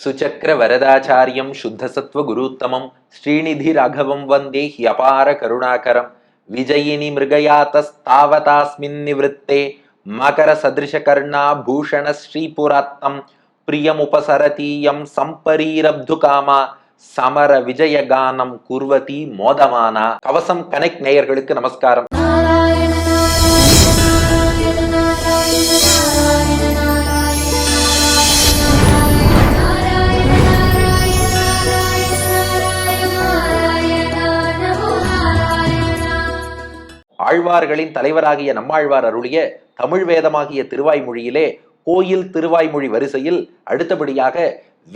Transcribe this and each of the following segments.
சுச்சக்கர வரதாச்சாரியம் சுத்தசத்வ குருத்தமம். ஸ்ரீநிதி ராகவம் வந்தே ஹியபார கருணாகரம். விஜயினி மிருகயாத்தாவதாஸ்மின் நிவத்தே மகர சதிருஷகர்ணா Bhushana ஸ்ரீபுராத்தம். பிரியமுபசரதீயம் சம்பரீரப்து gamma Samara விஜயகானம் குர்வதி மோதமானா. கவசம் connect நேயர்களுக்கு நமஸ்காரம். ஆழ்வார்களின் தலைவராகிய நம்மாழ்வார் அருளிய தமிழ் வேதமாகிய திருவாய்மொழியிலே கோயில் திருவாய்மொழி வரிசையில் அடுத்தபடியாக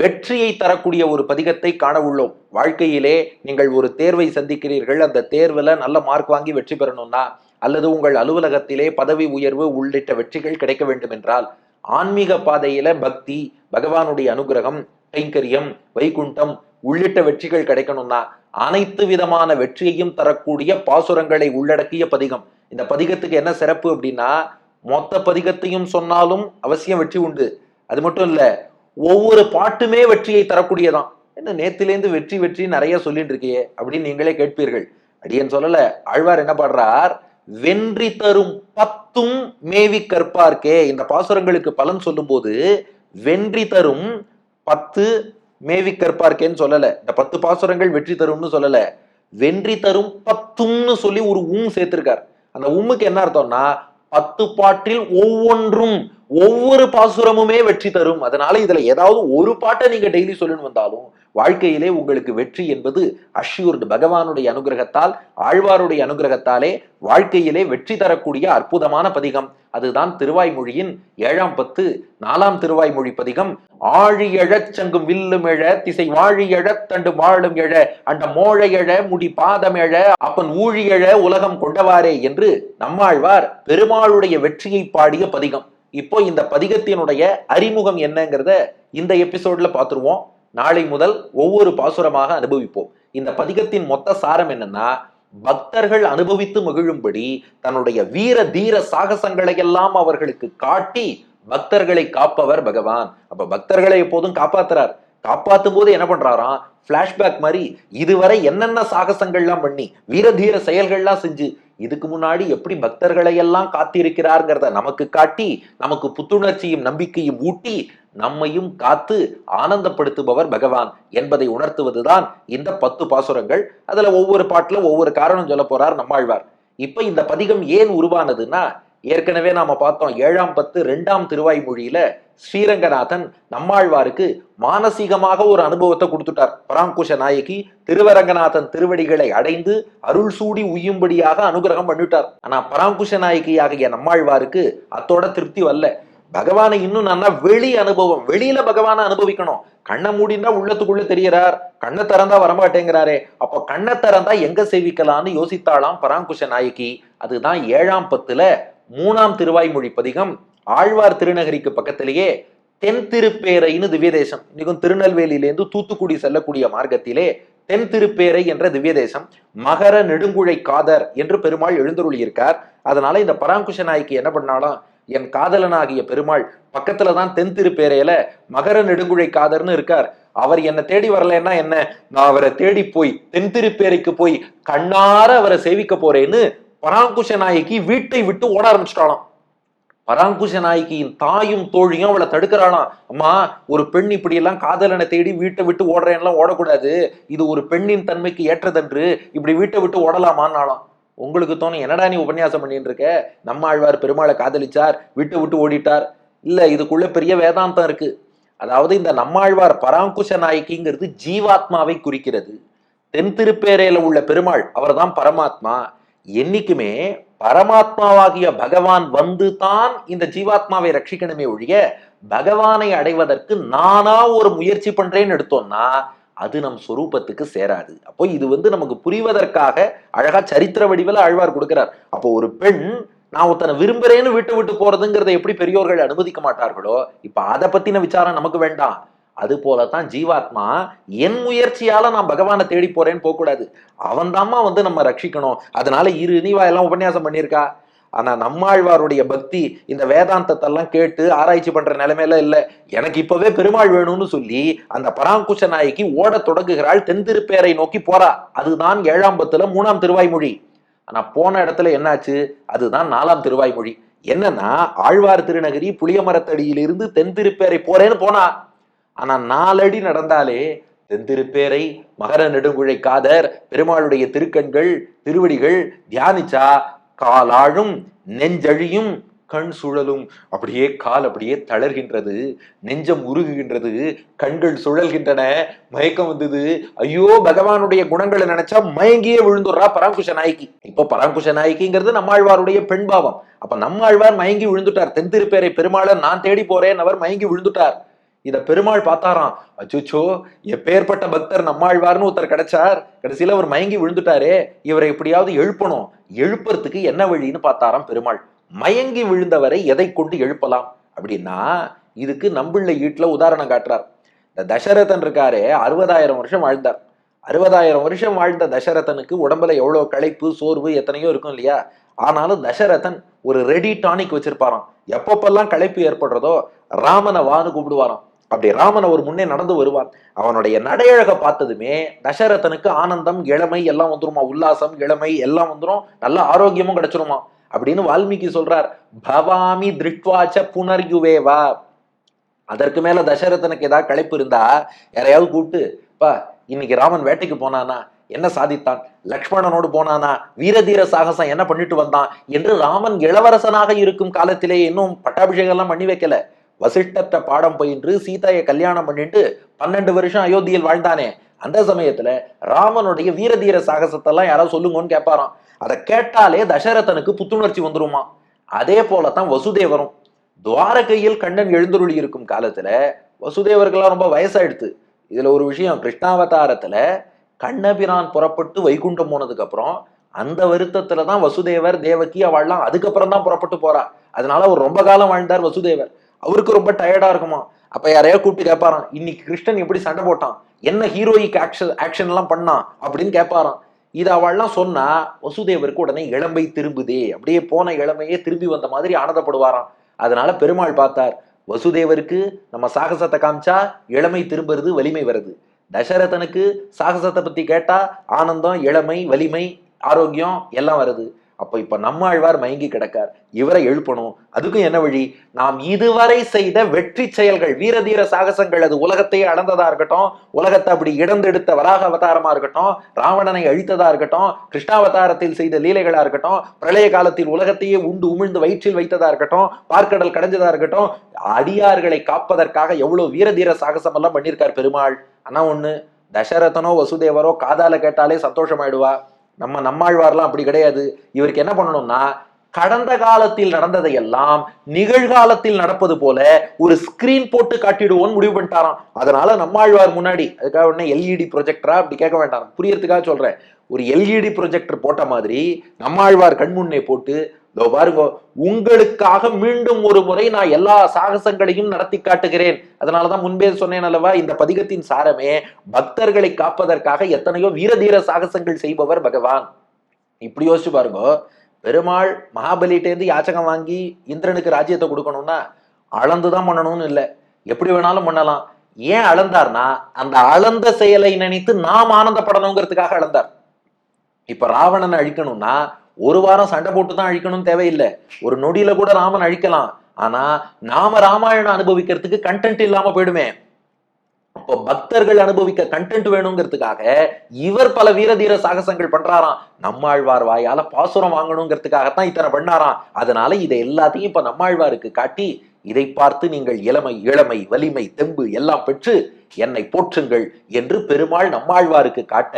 வெற்றியை தரக்கூடிய ஒரு பதிகத்தை காண உள்ளோம். வாழ்க்கையிலே நீங்கள் ஒரு தேர்வை சந்திக்கிறீர்கள். அந்த தேர்வில் நல்ல மார்க் வாங்கி வெற்றி பெறணும்னா அல்லது உங்கள் அலுவலகத்திலே பதவி உயர்வு உள்ளிட்ட வெற்றிகள் கிடைக்க வேண்டும் என்றால் ஆன்மீக பாதையில பக்தி பகவானுடைய அனுகிரகம் கைங்கரியம் வைகுண்டம் உள்ளிட்ட வெற்றிகள் கிடைக்கணும்னா அனைத்து விதமான வெற்றியையும் தரக்கூடிய பாசுரங்களை உள்ளடக்கிய பதிகம். இந்த பதிகத்துக்கு என்ன சிறப்பு அப்படின்னா மொத்த பதிகத்தையும் சொன்னாலும் அவசியம் வெற்றி உண்டு. அது மட்டும் இல்ல ஒவ்வொரு பாட்டுமே வெற்றியை தரக்கூடியதான். என்ன நேத்திலேருந்து வெற்றி வெற்றி நிறைய சொல்லிட்டு இருக்கியே அப்படின்னு நீங்களே கேட்பீர்கள். அடியன் சொல்லல ஆழ்வார் என்ன பாடுறார்? வென்றி தரும் பத்தும் மேவி கற்பார்க்கே இந்த பாசுரங்களுக்கு பலன் சொல்லும்போது வென்றி தரும் பத்து மேவி கற்பார்க்கேன்னு சொல்லல. இந்த பத்து பாசுரங்கள் வெற்றி தரும்னு சொல்லல. வென்றி தரும் பத்தும்னு சொல்லி ஒரு ஊம் சேர்த்திருக்கார். அந்த உம்முக்கு என்ன அர்த்தம்னா பத்து பாட்டில் ஒவ்வொன்றும் ஒவ்வொரு பாசுரமுமே வெற்றி தரும். அதனால இதுல ஏதாவது ஒரு பாட்டை நீங்க டெய்லி சொல்லணும் வந்தாலும் வாழ்க்கையிலே உங்களுக்கு வெற்றி என்பது அஷ்யூர்டு பகவானுடைய அனுகிரகத்தால் ஆழ்வாருடைய அனுகிரகத்தாலே வாழ்க்கையிலே வெற்றி தரக்கூடிய அற்புதமான பதிகம். அதுதான் திருவாய்மொழியின் ஏழாம் பத்து நாலாம் திருவாய்மொழி பதிகம். ஆழி எழச் சங்கும் வில்லும் எழ திசை வாழி எழத் தண்டு வாழும் எழ அந்த மோழ எழ முடி பாதம் எழ அப்பன் ஊழி எழ உலகம் கொண்டவாரே என்று நம்மாழ்வார் பெருமாளுடைய வெற்றியை பாடிய பதிகம். இப்போ இந்த பதிகத்தினுடைய அறிமுகம் என்னங்கிறத இந்த எபிசோட்ல பார்த்துருவோம் நாளை முதல் ஒவ்வொரு பாசுரமாக அனுபவிப்போம். இந்த பதிகத்தின் மொத்த சாரம் என்னன்னா பக்தர்கள் அனுபவித்து மகிழும்படி தன்னுடைய வீர தீர சாகசங்களை எல்லாம் அவர்களுக்கு காட்டி பக்தர்களை காப்பவர் பகவான். அப்ப பக்தர்களை எப்போதும் காப்பாத்துறார். காப்பாற்றும் போது என்ன பண்றாராம்? பிளாஷ்பேக் மாதிரி இதுவரை என்னென்ன சாகசங்கள்லாம் பண்ணி வீரதீர செயல்கள்லாம் செஞ்சு இதுக்கு முன்னாடி எப்படி பக்தர்களை எல்லாம் காத்திருக்கிறார்ங்கிறத நமக்கு காட்டி நமக்கு புத்துணர்ச்சியும் நம்பிக்கையும் ஊட்டி நம்மையும் காத்து ஆனந்தப்படுத்துபவர் பகவான் என்பதை உணர்த்துவதுதான் இந்த பத்து பாசுரங்கள். அதுல ஒவ்வொரு பாட்டுல ஒவ்வொரு காரணம் சொல்ல போறார் நம்மாழ்வார். இப்ப இந்த பதிகம் ஏன் உருவானதுன்னா ஏற்கனவே நாம பார்த்தோம் ஏழாம் பத்து ரெண்டாம் திருவாய்மொழியில ஸ்ரீரங்கநாதன் நம்மாழ்வாருக்கு மானசீகமாக ஒரு அனுபவத்தை கொடுத்துட்டார். பராங்குஷ நாயகி திருவரங்கநாதன் திருவடிகளை அடைந்து அருள் சூடி உய்யும்படியாக அனுகிரகம் பண்ணிட்டார். ஆனா பராங்குஷ நாயகி ஆகிய நம்மாழ்வாருக்கு அத்தோட திருப்தி வரல. பகவானை இன்னும் நல்லா வெளி அனுபவம் வெளியில பகவானை அனுபவிக்கணும். கண்ணை மூடினா உள்ளத்துக்குள்ள தெரியறார். கண்ணை திறந்தா வரமாட்டேங்கிறாரே. அப்ப கண்ணை திறந்தா எங்க சேவிக்கலாம்னு யோசித்தாளாம் பராங்குஷ நாயகி. அதுதான் ஏழாம் பத்துல மூணாம் திருவாய்மொழி பதிகம் ஆழ்வார் திருநகரிக்கு பக்கத்திலேயே தென் திருப்பேரைன்னு திவ்யதேசம். இன்னைக்கும் திருநெல்வேலியிலேருந்து தூத்துக்குடி செல்லக்கூடிய மார்க்கத்திலே தென் திருப்பேரை என்ற திவ்யதேசம் மகர நெடுங்குழை காதர் என்று பெருமாள் எழுந்தருளியிருக்கார். அதனால இந்த பராங்குஷ நாய்க்கு என்ன பண்ணாலும் என் காதலனாகிய பெருமாள் பக்கத்துல தான் தென் திருப்பேரையில மகர நெடுங்குழை காதர்னு இருக்கார். அவர் என்னை தேடி வரலன்னா என்ன? நான் அவரை தேடி போய் தென் திருப்பேரைக்கு போய் கண்ணார அவரை சேவிக்க போறேன்னு பராங்குஷ நாயகி வீட்டை விட்டு ஓட ஆரம்பிச்சிட்டாலாம் பராங்குஷ நாயகியின் தாயும் தோழியும் அவளை தடுக்கிறாளாம். அம்மா ஒரு பெண் இப்படி எல்லாம் காதலனை தேடி வீட்டை விட்டு ஓடுறேன்லாம் ஓடக்கூடாது. இது ஒரு பெண்ணின் தன்மைக்கு ஏற்றதன்று இப்படி வீட்டை விட்டு ஓடலாமான்னாலாம் உங்களுக்கு தோணும் என்னடா நீ உபன்யாசம் பண்ணிட்டு இருக்க நம்ம ஆழ்வார் பெருமாளை காதலிச்சார் விட்டு விட்டு ஓடிட்டார். இல்ல இதுக்குள்ள பெரிய வேதாந்தம் இருக்கு. அதாவது இந்த நம்மாழ்வார் பராங்குஷ நாயகிங்கிறது ஜீவாத்மாவை குறிக்கிறது. தென் திருப்பேரையில உள்ள பெருமாள் அவர்தான் பரமாத்மா. என்னைக்குமே பரமாத்மாவாகிய பகவான் வந்து தான் இந்த ஜீவாத்மாவை ரட்சிக்கணுமே ஒழிய பகவானை அடைவதற்கு நானா ஒரு முயற்சி பண்றேன்னு எடுத்தோம்னா அது நம் சொரூபத்துக்கு சேராது. அப்போ இது வந்து நமக்கு புரிவதற்காக அழகா சரித்திர வடிவில் ஆழ்வார் கொடுக்கிறார். அப்போ ஒரு பெண் நான் ஒருத்தனை விரும்புறேன்னு விட்டு விட்டு போறதுங்கிறத எப்படி பெரியோர்கள் அனுமதிக்க மாட்டார்களோ இப்ப அதை பத்தின விசாரம் நமக்கு வேண்டாம். அது போலத்தான் ஜீவாத்மா என் முயற்சியால நான் பகவானை தேடி போறேன்னு போகக்கூடாது. அவன் வந்து நம்ம ரட்சிக்கணும். அதனால இரு நீவா எல்லாம் உபன்யாசம் பண்ணியிருக்கா? ஆனா நம்மாழ்வாருடைய பக்தி இந்த வேதாந்தத்தெல்லாம் கேட்டு ஆராய்ச்சி பண்ற நிலைமையில இல்ல. எனக்கு இப்பவே பெருமாள் வேணும்னு சொல்லி அந்த பராங்குஷ நாயகி ஓடத் தொடங்குகிறாள் தென்திருப்பேரை நோக்கி போறா. அதுதான் ஏழாம் பத்துல மூணாம் திருவாய்மொழி. ஆனா போன இடத்துல என்னாச்சு? அதுதான் நாலாம் திருவாய்மொழி. என்னன்னா ஆழ்வார் திருநகரி புளியமரத்தடியிலிருந்து தென் திருப்பேரை போறேன்னு போனா. ஆனா நாலடி நடந்தாலே தென்திருப்பேரை மகர நெடுங்குழை காதர் பெருமாளுடைய திருக்கண்கள் திருவடிகள் தியானிச்சா காலாழும் நெஞ்சழியும் கண் சுழலும். அப்படியே கால் அப்படியே தளர்கின்றது நெஞ்சம் உருகுகின்றது கண்கள் சுழல்கின்றன மயக்கம் வந்தது. ஐயோ பகவானுடைய குணங்களை நினைச்சா மயங்கியே விழுந்துடுறா பராங்குஷ நாயகி. இப்போ பராங்குஷ நாயகிங்கிறது நம்மாழ்வாருடைய பெண்பாவம் அப்ப நம்மாழ்வார் மயங்கி விழுந்துட்டார். தென்திருப்பேரை பெருமாளை நான் தேடி போறேன் அவர் மயங்கி விழுந்துட்டார். இத பெருமாள் பார்த்தாராம். அச்சுச்சோ எப்பேற்பட்ட பக்தர் நம்மாழ்வார்னு ஒருத்தர் கிடைச்சார். கடைசியில அவர் மயங்கி விழுந்துட்டாரே. இவரை எப்படியாவது எழுப்பணும். எழுப்புறதுக்கு என்ன வழின்னு பார்த்தாராம் பெருமாள். மயங்கி விழுந்தவரை எதை கொண்டு எழுப்பலாம்? அப்படின்னா இதுக்கு நம்பிள்ளை ஈட்டுல உதாரணம் காட்டுறார். இந்த தசரதன் இருக்காரே அறுபதாயிரம் வருஷம் வாழ்ந்தார். அறுபதாயிரம் வருஷம் வாழ்ந்த தசரதனுக்கு உடம்புல எவ்வளவு களைப்பு சோர்வு எத்தனையோ இருக்கும் இல்லையா? ஆனாலும் தசரதன் ஒரு ரெடி டானிக் வச்சிருப்பாராம். எப்பப்பெல்லாம் களைப்பு ஏற்படுறதோ ராமனை வான்னு கூப்பிடுவாராம். அப்படி ராமன் அவர் முன்னே நடந்து வருவான். அவனுடைய நடையழக பார்த்ததுமே தசரதனுக்கு ஆனந்தம் இளமை எல்லாம் வந்துருமா உல்லாசம் இளமை எல்லாம் வந்துரும். நல்ல ஆரோக்கியமும் கிடைச்சிருமா அப்படின்னு வால்மீகி சொல்றார். பவாமி திருட்வாச்ச புனர்யுவேவா. அதற்கு மேல தசரதனுக்கு ஏதாவது களைப்பு இருந்தா யாரையாவது கூப்பிட்டு பா இன்னைக்கு ராமன் வேட்டைக்கு போனானா? என்ன சாதித்தான்? லக்ஷ்மணனோடு போனானா? வீரதீர சாகசம் என்ன பண்ணிட்டு வந்தான்? என்று ராமன் இளவரசனாக இருக்கும் காலத்திலே இன்னும் பட்டாபிஷேகம் எல்லாம் பண்ணி வைக்கல. வசிஷ்டத்தை பாடம் பயின்று சீதையை கல்யாணம் பண்ணிட்டு பன்னெண்டு வருஷம் அயோத்தியில் வாழ்ந்தானே. அந்த சமயத்துல ராமனுடைய வீரதீர சாகசத்தெல்லாம் யாராவது சொல்லுங்கன்னு கேட்பாராம். அதை கேட்டாலே தசரதனுக்கு புத்துணர்ச்சி வந்துருமா. அதே போலத்தான் வசுதேவரும். துவாரகையில் கண்ணன் எழுந்தருளி இருக்கும் காலத்துல வசுதேவர்கள்லாம் ரொம்ப வயசாயிடுத்து. இதுல ஒரு விஷயம் கிருஷ்ணாவதாரத்துல கண்ணபிரான் புறப்பட்டு வைகுண்டம் போனதுக்கு அப்புறம் அந்த வருத்தத்துல தான் வசுதேவர் தேவகி அவள்லாம் அதுக்கப்புறம் தான் புறப்பட்டு போறா. அதனால அவர் ரொம்ப காலம் வாழ்ந்தார் வசுதேவர். அவருக்கு ரொம்ப டயர்டா இருக்குமா? அப்ப யாரையோ கூப்பிட்டு கேட்பாராம் இன்னைக்கு கிருஷ்ணன் எப்படி சண்டை போட்டான். என்ன ஹீரோயிக் ஆக்ஷன் ஆக்ஷன் எல்லாம் பண்ணான் அப்படின்னு கேட்பாராம் இது அவள்லாம் சொன்னா வசுதேவருக்கு உடனே இளமை திரும்புதே. அப்படியே போன இளமையே திரும்பி வந்த மாதிரி ஆனந்தப்படுவாராம். அதனால பெருமாள் பார்த்தார் வசுதேவருக்கு நம்ம சாகசத்தை காமிச்சா இளமை திரும்புறது வலிமை வருது. தசரதனுக்கு சாகசத்தை பத்தி கேட்டா ஆனந்தம் இளமை வலிமை ஆரோக்கியம் எல்லாம் வருது. அப்போ இப்போ நம்மாழ்வார் மயங்கி கிடக்கார். இவரை எழுப்பணும். அதுக்கும் என்ன வழி? நாம் இதுவரை செய்த வெற்றி செயல்கள் வீரதீர சாகசங்கள் அது உலகத்தையே அளந்ததா இருக்கட்டும் உலகத்தை அப்படி இடந்தெடுத்த வராக அவதாரமா இருக்கட்டும் ராவணனை அழித்ததா இருக்கட்டும் கிருஷ்ணாவதாரத்தில் செய்த லீலைகளா இருக்கட்டும் பிரளய காலத்தில் உலகத்தையே உண்டு உமிழ்ந்து வயிற்றில் வைத்ததா இருக்கட்டும் பார்க்கடல் கடைஞ்சதா இருக்கட்டும் அடியார்களை காப்பதற்காக எவ்வளவு வீரதீர சாகசம் எல்லாம் பண்ணியிருக்கார் பெருமாள். ஆனா ஒண்ணு தசரதனோ வசுதேவரோ காதால கேட்டாலே சந்தோஷமாயிடுவா. நம்ம நம்மாழ்வார்லாம் அப்படி கிடையாது. இவருக்கு என்ன பண்ணணும்னா கடந்த காலத்தில் நடந்ததையெல்லாம் நிகழ்காலத்தில் நடப்பது போல ஒரு ஸ்கிரீன் போட்டு காட்டிடுவோம்னு முடிவு பண்ணிட்டாராம். அதனால நம்மாழ்வார் முன்னாடி அதுக்காக உடனே எல்இடி ப்ரொஜெக்டரா அப்படி கேட்க வேண்டாம். புரியறதுக்காக சொல்றேன். ஒரு எல்இடி ப்ரொஜெக்டர் போட்ட மாதிரி நம்மாழ்வார் கண்முன்னே போட்டு இதோ பாருங்க உங்களுக்காக மீண்டும் ஒரு முறை நான் எல்லா சாகசங்களையும் நடத்தி காட்டுகிறேன். அதனாலதான் முன்பே சொன்னேன் அல்லவா இந்த பதிகத்தின் சாரமே பக்தர்களை காப்பதற்காக எத்தனையோ வீரதீர சாகசங்கள் செய்பவர் பகவான். இப்படி யோசிச்சு பாருங்க பெருமாள் மகாபலிட்டேந்து யாச்சகம் வாங்கி இந்திரனுக்கு ராஜ்யத்தை கொடுக்கணும்னா அளந்துதான் பண்ணணும்னு இல்லை. எப்படி வேணாலும் பண்ணலாம். ஏன் அளந்தார்னா அந்த அளந்த செயலை நினைத்து நாம் ஆனந்தப்படணுங்கிறதுக்காக அளந்தார். இப்ப ராவணனை அழிக்கணும்னா ஒரு வாரம் சண்டை போட்டு தான் அழிக்கணும் தேவையில்லை. ஒரு நொடியில கூட ராமன் அழிக்கலாம். ஆனா நாம ராமாயணம் அனுபவிக்கிறதுக்கு கண்டென்ட் இல்லாம போயிடுமே. அப்போ பக்தர்கள் அனுபவிக்க கண்டென்ட் வேணுங்கிறதுக்காக இவர் பல வீரதீர சாகசங்கள் பண்றாராம். நம்மாழ்வார் வாயால பாசுரம் வாங்கணுங்கிறதுக்காகத்தான் இத்தனை பண்ணாராம். அதனால இதை எல்லாத்தையும் இப்ப நம்மாழ்வாருக்கு காட்டி இதை பார்த்து நீங்கள் இளமை இளமை வலிமை தெம்பு எல்லாம் பெற்று என்னை போற்றுங்கள் என்று பெருமாள் நம்மாழ்வாருக்கு காட்ட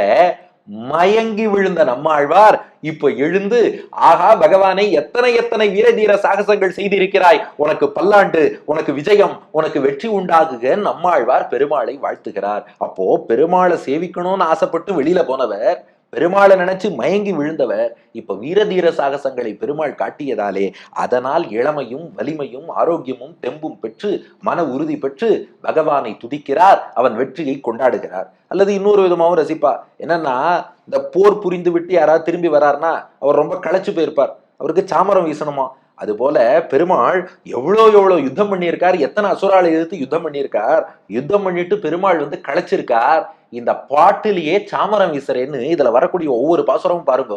மயங்கி விழுந்த நம்மாழ்வார். இப்ப எழுந்து ஆகா பகவானை எத்தனை எத்தனை வீரதீர சாகசங்கள் செய்திருக்கிறாய்? உனக்கு பல்லாண்டு உனக்கு விஜயம் உனக்கு வெற்றி உண்டாகுக நம்மாழ்வார் பெருமாளை வாழ்த்துகிறார். அப்போ பெருமாளை சேவிக்கணும்னு ஆசைப்பட்டு வெளியில போனவர் பெருமாளை நினைச்சு மயங்கி விழுந்தவர் இப்ப வீரதீர சாகசங்களை பெருமாள் காட்டியதாலே அதனால் இளமையும் வலிமையும் ஆரோக்கியமும் தெம்பும் பெற்று மன உறுதி பெற்று பகவானை துதிக்கிறார். அவன் வெற்றியை கொண்டாடுகிறார். அல்லது இன்னொரு விதமாகவும் ரசிப்பா. என்னன்னா இந்த போர் புரிந்து விட்டு யாராவது திரும்பி வரார்னா அவர் ரொம்ப களைச்சு போயிருப்பார். அவருக்கு சாமரம் வீசணுமா? அது போல பெருமாள் எவ்வளோ எவ்வளோ யுத்தம் பண்ணியிருக்கார். எத்தனை அசுராலை எதிர்த்து யுத்தம் பண்ணியிருக்கார். யுத்தம் பண்ணிட்டு பெருமாள் வந்து களைச்சிருக்கார். இந்த பாட்டிலேயே சாமரம் வீசுறேன்னு இதுல வரக்கூடிய ஒவ்வொரு பாசுரமும் பாருங்க.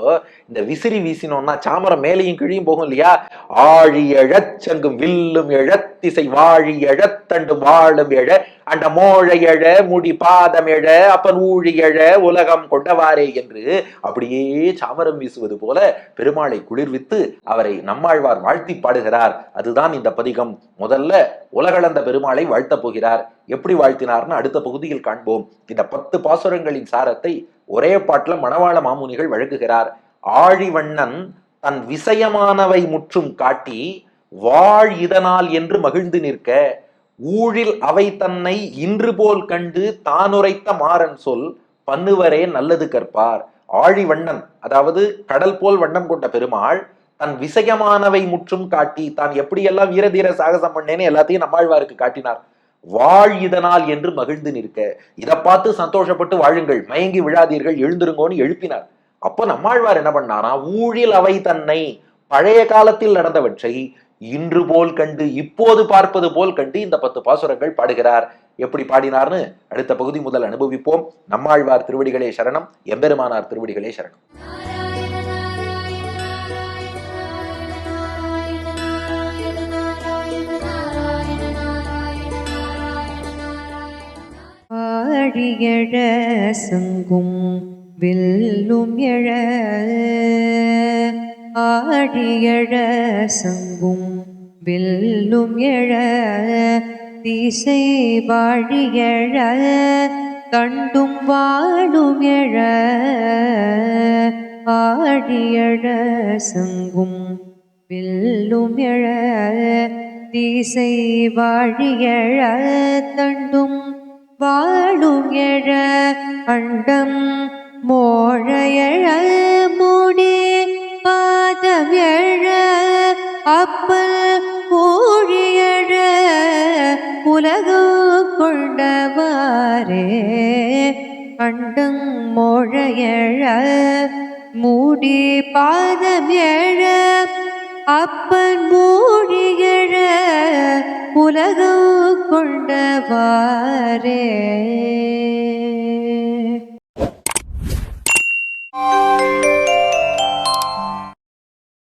இந்த விசிறி வீசினோம்னா சாமரம் மேலேயும் கீழையும் போகும் இல்லையா? ஆழி எழச்சங்கும் வில்லும் எழத்திசை வாழி எழத்தண்டு வாழும் எழ அண்ட மோழை எழ முடி பாதம் எழ அப்பன் ஊழி எழ உலகம் கொண்டவாரே என்று அப்படியே சாமரம் வீசுவது போல பெருமாளை குளிர்வித்து அவரை நம்மாழ்வார் வாழ்த்தி பாடுகிறார். அதுதான் இந்த பதிகம். முதல்ல உலகளந்த பெருமாளை வாழ்த்தப் போகிறார். எப்படி வாழ்த்தினார்னு அடுத்த பகுதியில் காண்போம். இந்த பத்து பாசுரங்களின் சாரத்தை ஒரே பாட்டில் மணவாள மாமுனிகள் வழங்குகிறார். ஆழிவண்ணன் தன் விசயமானவை முற்றும் காட்டி வாழ் இதனால் என்று மகிழ்ந்து நிற்க ஊழில் அவை தன்னை இன்று போல் கண்டு தானுரைத்த மாறன் சொல் பண்ணுவரே நல்லது கற்பார். ஆழி வண்ணன் அதாவது கடல் போல் வண்ணம் கொண்ட பெருமாள் தன் விசயமானவை முற்றும் காட்டி தான் எப்படியெல்லாம் வீரதீர சாகசம் பண்ணேன்னு எல்லாத்தையும் நம்மாழ்வாருக்கு காட்டினார். வாழ் இதனால் என்று மகிழ்ந்து நிற்க இதை பார்த்து சந்தோஷப்பட்டு வாழுங்கள் மயங்கி விழாதீர்கள் எழுந்திருங்கோன்னு எழுப்பினார். அப்போ நம்மாழ்வார் என்ன பண்ணாரா ஊழில் அவை தன்னை பழைய காலத்தில் நடந்தவற்றை இன்று போல் கண்டு இப்போது பார்ப்பது போல் கண்டு இந்த பத்து பாசுரங்கள் பாடுகிறார். எப்படி பாடினார்னு? அடுத்த பகுதி முதல் அனுபவிப்போம். நம்மாழ்வார் திருவடிகளே சரணம் எம்பெருமானார் திருவடிகளே சரணம். ஆழியழ சங்கும் வில்லும் எழ ஆழியழ சங்கும் வில்லும் எழ திசை வாழியழ கண்டும் வாழும் எழ ஆழியழ சங்கும் வில்லும் எழ திசை வாழியழ தண்டும் வாழும் எழ அண்டம் மோழையழ மூடி பாதம் எழ அப்பல் ஊழியழ உலகம் கொண்டவாரே கண்டும் மொழையழ மூடி பாதம் எழ அப்பன் மூழியழ உலகம் கொண்டவாரே Thank you.